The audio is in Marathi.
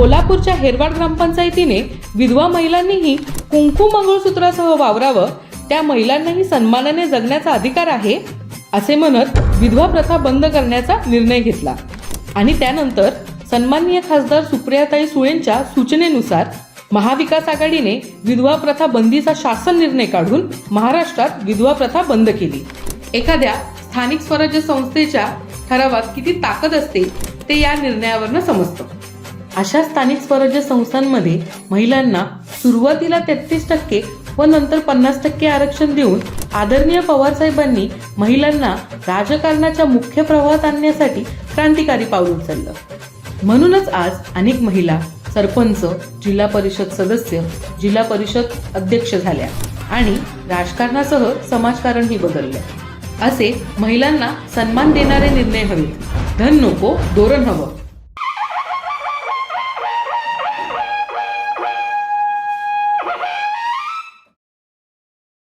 कोल्हापूरच्या हेरवाड ग्रामपंचायतीने विधवा महिलांनीही कुंकू मंगळसूत्रासह वावरावं त्या महिलांनाही सन्मानाने जगण्याचा अधिकार आहे असे म्हणत विधवा प्रथा बंद करण्याचा निर्णय घेतला. आणि त्यानंतर सन्माननीय खासदार सुप्रियाताई सुळेंच्या सूचनेनुसार महाविकास आघाडीने विधवा प्रथा बंदीचा शासन निर्णय काढून महाराष्ट्रात विधवा प्रथा बंद केली. एखाद्या स्थानिक स्वराज्य संस्थेच्या ठरावात किती ताकद असते ते या निर्णयावरनं समजतं. अशा स्थानिक स्वराज्य संस्थांमध्ये महिलांना सुरुवातीला तेहतीस टक्के व नंतर पन्नास टक्के आरक्षण देऊन आदरणीय पवार साहेबांनी महिलांना राजकारणाच्या मुख्य प्रवाहात आणण्यासाठी क्रांतिकारी पाऊल उचललं. म्हणूनच आज अनेक महिला सरपंच जिल्हा परिषद सदस्य जिल्हा परिषद अध्यक्ष झाल्या आणि राजकारणासह समाजकारणही बदललं. असे महिलांना सन्मान देणारे निर्णय हवेत. धन नको धोरण हवं.